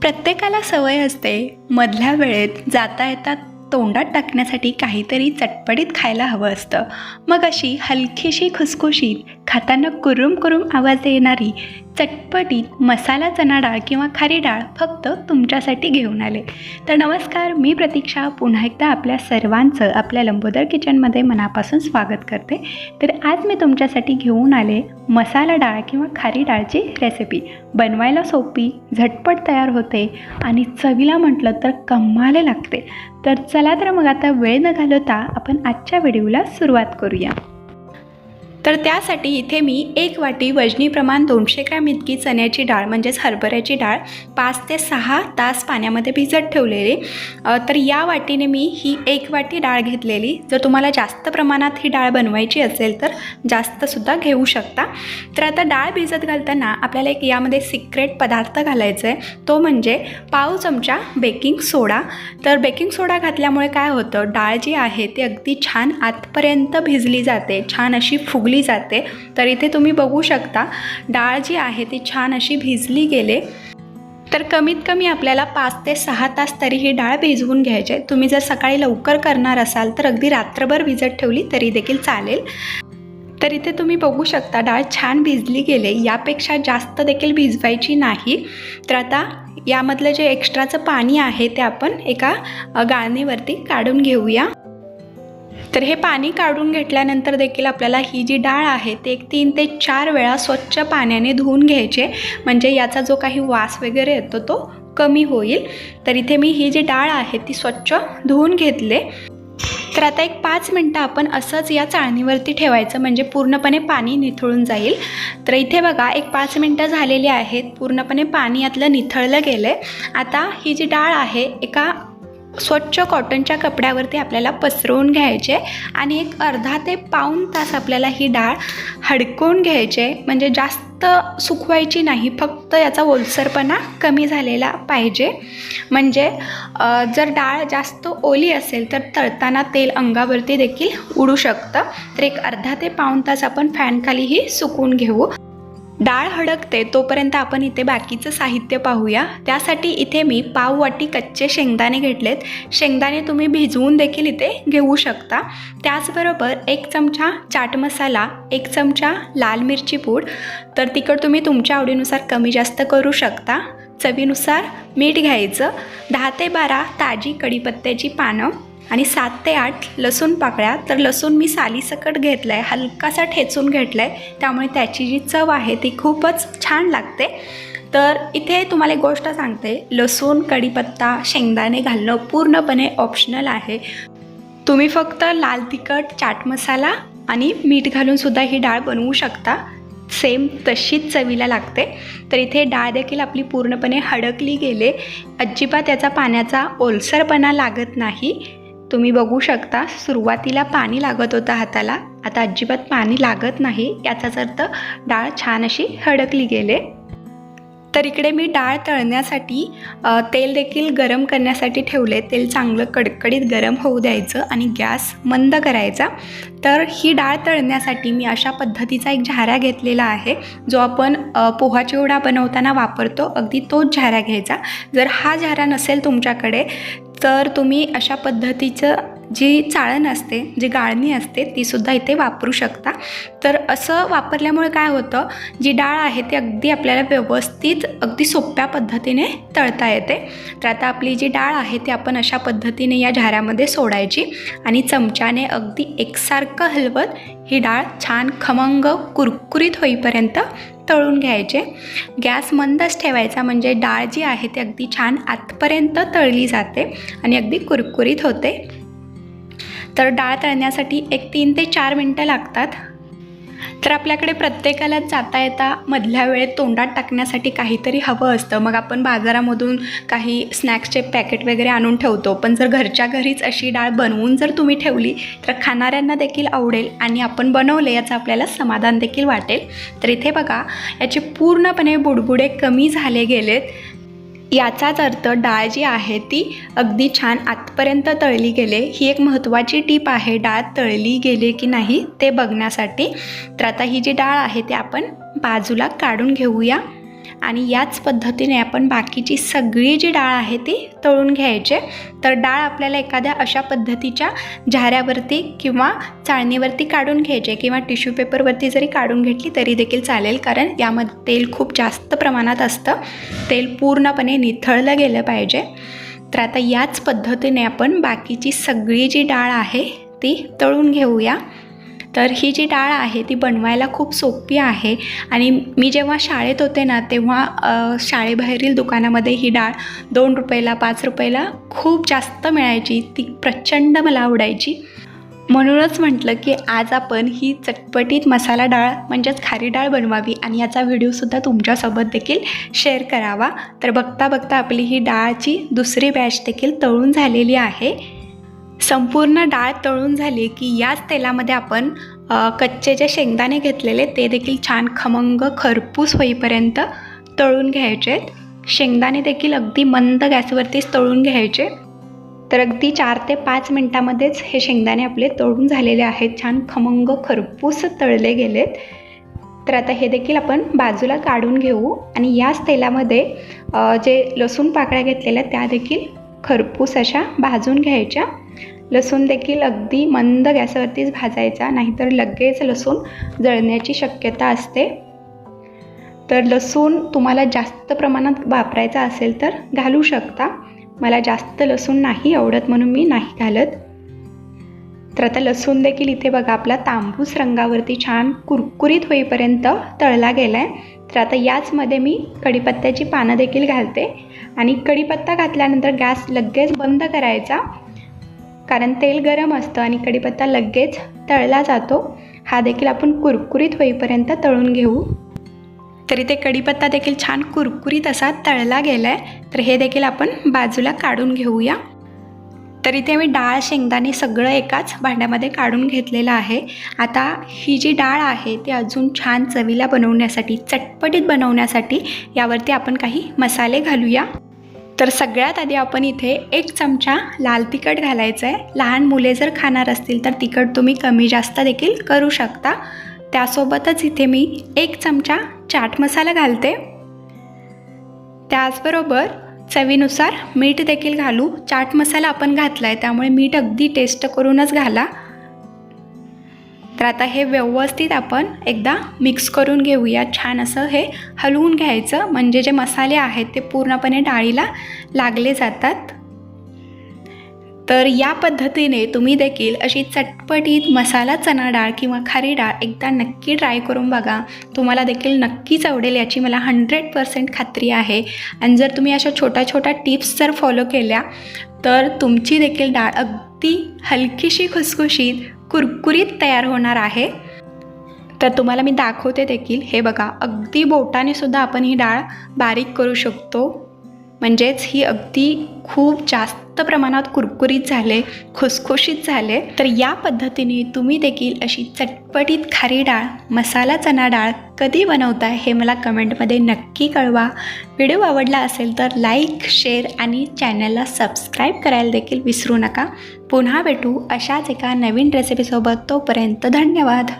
प्रत्येकाला सवय असते मधल्या वेळेत जाता येता तोंडात टाकण्यासाठी काहीतरी चटपटीत खायला हवं असतं. मग अशी हलकीशी खुसखुशीत खाताना कुरुम कुरुम आवाज येणारी चटपटीत मसाला चणा डाळ किंवा खारी डाळ फक्त तुमच्यासाठी घेऊन आले. तर नमस्कार मी प्रतीक्षा. पुन्हा एकदा आपल्या सर्वांचं आपल्या लंबोदर किचनमध्ये मनापासून स्वागत करते. तर आज मी तुमच्यासाठी घेऊन आले मसाला डाळ किंवा खारी डाळची रेसिपी बनवायला सोपी झटपट तयार होते आणि चवीला म्हटलं तर कम्माले लागते. तर चला तर मग आता वेळ न घालवता आपण आजच्या व्हिडिओला सुरुवात करूया. तर त्यासाठी इथे मी एक वाटी वजनी प्रमाण दोनशे ग्रॅम इतकी चण्याची डाळ म्हणजेच हरभऱ्याची डाळ पाच ते सहा तास पाण्यामध्ये भिजत ठेवलेली. तर या वाटीने मी ही एक वाटी डाळ घेतलेली. जर तुम्हाला जास्त प्रमाणात ही डाळ बनवायची असेल तर जास्तसुद्धा घेऊ शकता. तर आता डाळ भिजत घालताना आपल्याला एक यामध्ये सिक्रेट पदार्थ घालायचा आहे तो म्हणजे पाव चमचा बेकिंग सोडा तर बेकिंग सोडा घातल्यामुळे काय होतं? डाळ जी आहे ती अगदी छान आतपर्यंत भिजली जाते. छान अशी फुगली जाते. तर इथे तुम्ही बघू शकता डाळ जी आहे ती छान अशी भिजली गेले. तर कमीत कमी आपल्याला पाच ते सहा तास तरी ही डाळ भिजवून घ्यायची आहे. तुम्ही जर सकाळी लवकर करणार असाल तर अगदी रात्रभर भिजत ठेवली तरी देखील चालेल. तर इथे तुम्ही बघू शकता डाळ छान भिजली गेले. यापेक्षा जास्त देखील भिजवायची नाही. तर आता यामधलं जे एक्स्ट्राचं पाणी आहे ते आपण एका गाळणीवरती काढून घेऊया. तर हे पाणी काढून घेतल्यानंतर देखील आपल्याला ही जी डाळ आहे ते एक तीन ते चार वेळा स्वच्छ पाण्याने धुवून घ्यायचे. म्हणजे याचा जो काही वास वगैरे येतो तो कमी होईल. तर इथे मी ही जी डाळ आहे ती स्वच्छ धुवून घेतले. तर आता एक पाच मिनटं आपण असंच या चाळणीवरती ठेवायचं म्हणजे पूर्णपणे पाणी निथळून जाईल. तर इथे बघा एक पाच मिनटं झालेली आहेत पूर्णपणे पाणी यातलं निथळलं गेलं आहे आता ही जी डाळ आहे एका स्वच्छ कॉटनच्या कपड्यावरती आपल्याला पसरवून घ्यायचे आणि एक अर्धा ते पाऊण तास आपल्याला ही डाळ हडकवून घ्यायचे. म्हणजे जास्त सुकवायची नाही फक्त याचा ओलसरपणा कमी झालेला पाहिजे. म्हणजे जर डाळ जास्त ओली असेल तर तळताना तेल अंगावरती देखील उडू शकतं. तर एक अर्धा ते पाऊण तास आपण फॅनखालीही सुकवून घेऊ. डाळ हडकते तोपर्यंत आपण इथे बाकीचं साहित्य पाहूया. त्यासाठी इथे मी पाव वाटी कच्चे शेंगदाणे घेतलेत. शेंगदाणे तुम्ही भिजवून देखील इथे घेऊ शकता. त्याचबरोबर एक चमचा चाट मसाला एक चमचा लाल मिरची पूड. तर तिखट तुम्ही तुमच्या आवडीनुसार कमी जास्त करू शकता. चवीनुसार मीठ घ्यायचं. दहा ते बारा ताजी कढीपत्त्याची पानं. आणि सात ते आठ लसूण पाकळ्या. तर लसूण मी सालीसकट घेतला आहे हलकासा ठेचून घेतला आहे त्यामुळे त्याची जी चव आहे ती खूपच छान लागते. तर इथे तुम्हाला एक गोष्ट सांगते. लसूण कढीपत्ता शेंगदाणे घालणं पूर्णपणे ऑप्शनल आहे. तुम्ही फक्त लाल तिखट चाट मसाला आणि मीठ घालूनसुद्धा ही डाळ बनवू शकता. सेम तशीच चवीला लागते. तर इथे डाळ देखील आपली पूर्णपणे हडकली गेले. अजिबात याचा पाण्याचा ओलसरपणा लागत नाही. तुम्ही बघू शकता सुरुवातीला पाणी लागत होतं हाताला. आता अजिबात पाणी लागत नाही याचाच अर्थ डाळ छान अशी हडकली गेले. तर इकडे मी डाळ तळण्यासाठी तेल देखील गरम करण्यासाठी ठेवले तेल चांगलं कडकडीत गरम होऊ द्यायचं आणि गॅस मंद करायचा. तर ही डाळ तळण्यासाठी मी अशा पद्धतीचा एक झाऱ्या घेतलेला आहे जो आपण पोहा चिवडा बनवताना वापरतो. अगदी तोच झाऱ्या घ्यायचा. जर हा झारा नसेल तुमच्याकडे तर तुम्ही अशा पद्धतीचं जी चाळण असते जी गाळणी असते तीसुद्धा इथे वापरू शकता. तर असं वापरल्यामुळे काय होतं जी डाळ आहे ती अगदी आपल्याला व्यवस्थित अगदी सोप्या पद्धतीने तळता येते. तर आता आपली जी डाळ आहे ती आपण अशा पद्धतीने या झाऱ्यामध्ये सोडायची आणि चमच्याने अगदी एकसारखं हलवत ही डाळ छान खमंग कुरकुरीत होईपर्यंत तळून घ्यायचे. गॅस मंदच ठेवायचा म्हणजे डाळ जी आहे ती अगदी छान आतपर्यंत तळली जाते आणि अगदी कुरकुरीत होते. तर डाळ तळण्यासाठी एक तीन ते चार मिनटं लागतात. तर आपल्याकडे प्रत्येकाला जाता येता मधल्या वेळेत तोंडात टाकण्यासाठी काहीतरी हवं असतं. मग आपण बाजारामधून काही स्नॅक्सचे पॅकेट वगैरे आणून ठेवतो. पण जर घरच्या घरीच अशी डाळ बनवून जर तुम्ही ठेवली तर खाणाऱ्यांना देखील आवडेल आणि आपण बनवले याचं आपल्याला समाधान देखील वाटेल. तर इथे बघा याचे पूर्णपणे बुडबुडे कमी झाले गेलेत. याचाच अर्थ डाळ जी आहे ती अगदी छान आतपर्यंत तळली गेले. ही एक महत्त्वाची टीप आहे डाळ तळली गेले की नाही ते बघण्यासाठी. तर आता ही जी डाळ आहे ती आपण बाजूला काढून घेऊया. आणि याच पद्धतीने आपण बाकीची सगळी जी डाळ आहे ती तळून घ्यायचे. तर डाळ आपल्याला एखाद्या अशा पद्धतीच्या झाऱ्यावरती किंवा चाळणीवरती काढून घ्यायचे किंवा टिश्यू पेपरवरती जरी काढून घेतली तरी देखील चालेल कारण यामध्ये तेल खूप जास्त प्रमाणात असतं. तेल पूर्णपणे निथळलं गेलं पाहिजे. तर आता याच पद्धतीने आपण बाकीची सगळी जी डाळ आहे ती तळून घेऊया. तर ही जी डाळ आहे ती बनवायला खूप सोपी आहे. आणि मी जेव्हा शाळेत होते ना तेव्हा शाळेबाहेरील दुकानामध्ये ही डाळ दोन रुपयाला पाच रुपयाला खूप जास्त मिळायची. ती प्रचंड मला आवडायची. म्हणूनच म्हटलं की आज आपण ही चटपटीत मसाला डाळ म्हणजेच खारी डाळ बनवावी आणि याचा व्हिडिओसुद्धा तुमच्यासोबत देखील शेअर करावा. तर बघता बघता आपली ही डाळची दुसरी बॅच देखील तळून झालेली आहे. संपूर्ण डाळ तळून झाली की याच तेलामध्ये आपण कच्चे जे शेंगदाणे घेतलेले ते देखील छान खमंग खरपूस होईपर्यंत तळून घ्यायचे. आहेत शेंगदाणे देखील अगदी मंद गॅसवरतीच तळून घ्यायचे. तर अगदी चार ते पाच मिनटामध्येच हे शेंगदाणे आपले तळून झालेले आहेत. छान खमंग खरपूस तळले गेलेत. तर आता हे देखील आपण बाजूला काढून घेऊ. आणि याच तेलामध्ये जे लसूण पाकळ्या घेतलेल्या त्या देखील खरपूस अशा भाजून घ्यायच्या. लसूण देखील अगदी मंद गॅसवरतीच भाजायचा नाहीतर लगेच लसूण जळण्याची शक्यता असते. तर लसूण तुम्हाला जास्त प्रमाणात वापरायचा असेल तर घालू शकता. मला जास्त लसूण नाही आवडत म्हणून मी नाही घालत. तर आता लसूण देखील इथे बघा आपला तांबूस रंगावरती छान कुरकुरीत होईपर्यंत तळला गेला आहे तर आता याचमध्ये मी कढीपत्त्याची पानं देखील घालते. आणि कढीपत्ता घातल्यानंतर गॅस लगेच बंद करायचा. कारण तेल गरम असतं आणि कढीपत्ता लगेच तळला जातो. हा देखील आपण कुरकुरीत होईपर्यंत तळून घेऊ. तरी ते कढीपत्ता देखील छान कुरकुरीत असा तळला गेला आहे तर हे देखील आपण बाजूला काढून घेऊया. तर इथे मी डाळ शेंगदाणे सगळं एकाच भांड्यामध्ये काढून घेतलेलं आहे. आता ही जी डाळ आहे ती अजून छान चवीला बनवण्यासाठी चटपटीत बनवण्यासाठी यावरती आपण काही मसाले घालूया. तर सगळ्यात आधी आपण इथे एक चमचा लाल तिखट घालायचं आहे लहान मुले जर खाणार असतील तर तिखट तुम्ही कमी जास्त देखील करू शकता. त्यासोबतच इथे मी एक चमचा चाट मसाला घालते. त्याचबरोबर चवीनुसार मीठ देखील घालू. चाट मसाला आपण घातला आहे त्यामुळे मीठ अगदी टेस्ट करूनच घाला. तर आता हे व्यवस्थित आपण एकदा मिक्स करून घेऊया. छान असं हे हलवून घ्यायचं. म्हणजे जे मसाले आहेत ते पूर्णपणे डाळीला लागले जातात. तर या पद्धतीने तुम्ही देखील अशी चटपटीत मसाला चणा डाळ किंवा खारी डाळ एकदा नक्की ट्राय करून बघा. तुम्हाला देखील नक्कीच आवडेल याची मला हंड्रेड पर्सेंट खात्री आहे. आणि जर तुम्ही अशा छोट्या छोट्या टिप्स जर फॉलो केल्या तर तुमची देखील डाळ अगदी हलकीशी खुसखुशीत कुरकुरीत तयार होणार आहे. तर तुम्हाला मी दाखवते देखील. हे बघा अगदी बोटाने सुद्धा आपण ही डाळ बारीक करू शकतो. म्हणजेच ही अगदी खूप जास्त प्रमाणात कुरकुरीत झाले खुसखुशीत झाले. तर या पद्धतीने तुम्ही देखील अशी चटपटीत खारी डाळ मसाला चणा डाळ कधी बनवताय हे मला कमेंटमध्ये नक्की कळवा. व्हिडिओ आवडला असेल तर लाईक शेअर आणि चॅनलला सबस्क्राईब करायला देखील विसरू नका. पुन्हा भेटू अशाच एका नवीन रेसिपीसोबत तोपर्यंत धन्यवाद.